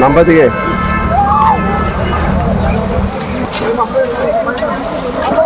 Number দিকে।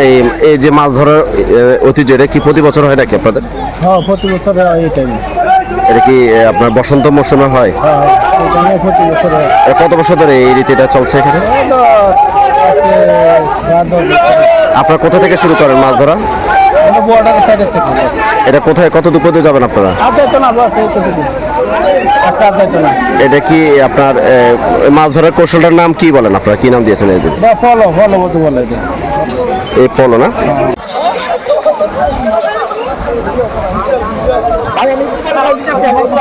এই এই যে মাছ ধরার ঐতিহ্য এটা কি প্রতি বছর হয় নাকি আপনাদের? হ্যাঁ প্রতি বছর এই টাইমে এটা কি আপনার বসন্ত মৌসুমে হয়? হ্যাঁ হয় কত বছর ধরে এই রীতিটা চলছে এখানে? আপনারা কোথা থেকে শুরু করেন মাছ ধরা? এটা কোথায় কত দূর পর্যন্ত যাবেন আপনারা? এটা কি আপনার মাছ ধরার কৌশলটার নাম কি বলেন আপনারা? কি নাম দিয়েছেন যে? ফলো ফলো বলে এই পলো না?